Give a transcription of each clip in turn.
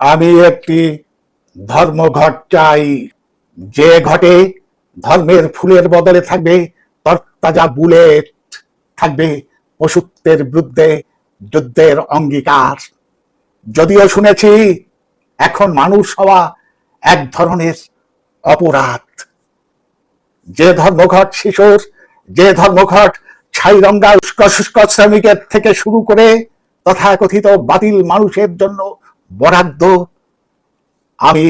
আমি একটি ধর্মঘট চাই। যে ঘটে ধর্মের ফুলের বদলে থাকবে, তরতাজা বুলেট থাকবে পশুত্বের বিরুদ্ধে যুদ্ধের অঙ্গীকার। যদিও শুনেছি, এখন মানুষ হওয়া এক ধরনের অপরাধ। যে ধর্মঘট শিশুর, যে ধর্মঘট ছাইরঙ্গা উস্ক শুষ্ক শ্রমিকের থেকে শুরু করে তথাকথিত বাতিল মানুষের জন্য বরাদ্দ, আমি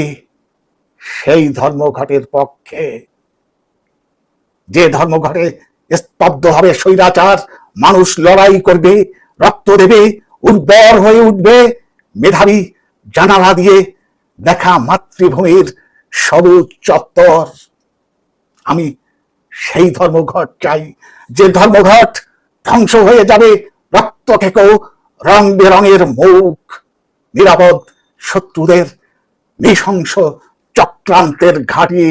সেই ধর্মঘটের পক্ষে। যে ধর্মঘটে স্তব্ধ হবে স্বৈরাচার, মানুষ লড়াই করবে, রক্ত দেবে, উর্বর হয়ে উঠবে, মেধাবী জানালা দিয়ে দেখা মাতৃভূমির সবুজ চত্বর। আমি সেই ধর্মঘট চাই, যে ধর্মঘট ধ্বংস হয়ে যাবে রক্ত থেকেও রং বেরঙের মুখ। নিরাপদ শত্রুদের নৃশংস চক্রান্তের ঘাটি।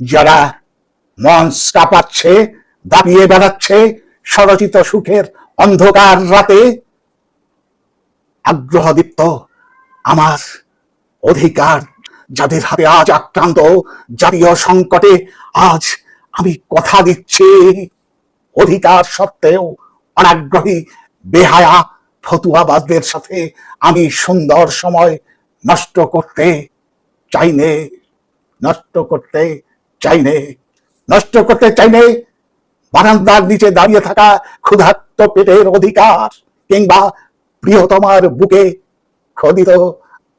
যারা মঞ্চ কাঁপাচ্ছে, দাবিয়ে বেড়াচ্ছে স্বরচিত সুখের অন্ধকার রাতে, আগ্রহদীপ্ত আমার অধিকার যাদের হাতে আজ আক্রান্ত জাতীয় সংকটে, আজ আমি কথা দিচ্ছি। অধিকার সত্ত্বেও অনাগ্রহী, বেহায়া ফতুয়াবাদদের সাথে আমি সুন্দর সময় নষ্ট করতে চাইনে, নষ্ট করতে চাইনে, নষ্ট করতে চাইনে বারান্দার নিচে দাঁড়িয়ে থাকা ক্ষুধার্ত পেটের অধিকার কিংবা প্রিয়তমার বুকে খোদিত,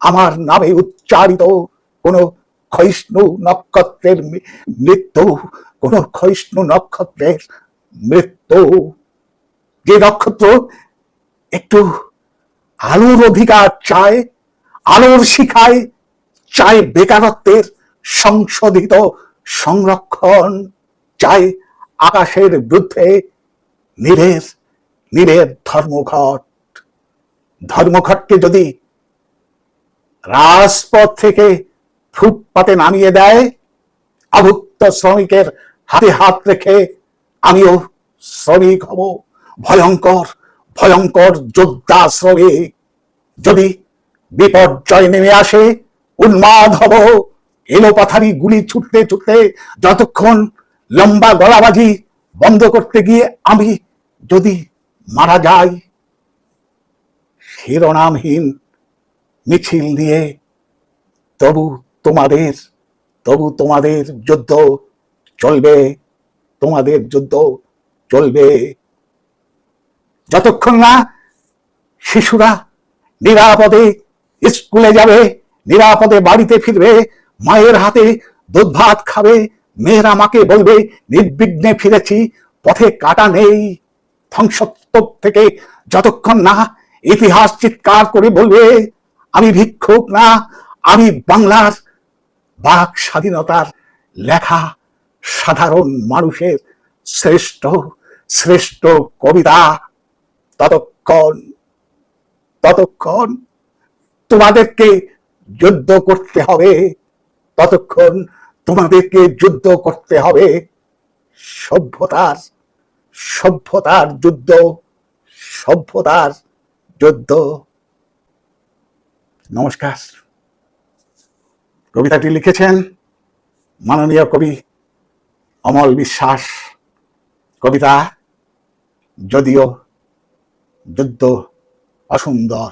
আমার নামে উচ্চারিত কোন ক্ষয়িষ্ণু নক্ষত্রের মৃত্যু, কোন ক্ষয়িষ্ণু নক্ষত্রের মৃত্যু। যে নক্ষত্র একটু আলোর অধিকার চায়, আলোর শিখায়, চায় বেকারত্বের সংশোধিত সংরক্ষণ, চায় আকাশের বিরুদ্ধে নীরের নীরের ধর্মঘট। ধর্মঘটকে যদি রাজপথ থেকে ফুটপাতে নামিয়ে দেয় অভুক্ত শ্রমিকের হাতে হাত রেখে, আমিও শ্রমিক হব, ভয়ঙ্কর ভয়ঙ্কর যোদ্ধা শ্রমিক যদি বিপর্যয় নেমে আসে, উন্মাদ হব। এলো পাথারি গুলি ছুটতে ছুটতে যতক্ষণ লম্বা গলাবাজি বন্ধ করতে গিয়ে আমি যদি মারা যাই, শিরোনামহীন মিছিল নিয়ে তবু তোমাদের তবু তোমাদের যুদ্ধ চলবে, তোমাদের যুদ্ধ চলবে। যতক্ষণ না শিশুরা নিরাপদে স্কুলে যাবে, নিরাপদে বাড়িতে ফিরবে, মায়ের হাতে দুধ ভাত খাবে, মেয়েরা মাকে বলবে, নির্বিঘ্নে ফিরেছি, পথে কাটা নেই। ধ্বংসস্তূপ থেকে যতক্ষণ না ইতিহাস চিৎকার করে বলবে, আমি ভিক্ষুক না, আমি বাংলার বাক স্বাধীনতার লেখা সাধারণ মানুষের শ্রেষ্ঠ শ্রেষ্ঠ কবিতা ততক্ষণ ততক্ষণ তোমাদেরকে যুদ্ধ করতে হবে। ততক্ষণ তোমাদেরকে যুদ্ধ করতে হবে। সভ্যতার সভ্যতার যুদ্ধ সভ্যতার যুদ্ধ। নমস্কার। কবিতাটি লিখেছেন মাননীয় কবি অমল বিশ্বাস। কবিতা, যদিও যুদ্ধ অসুন্দর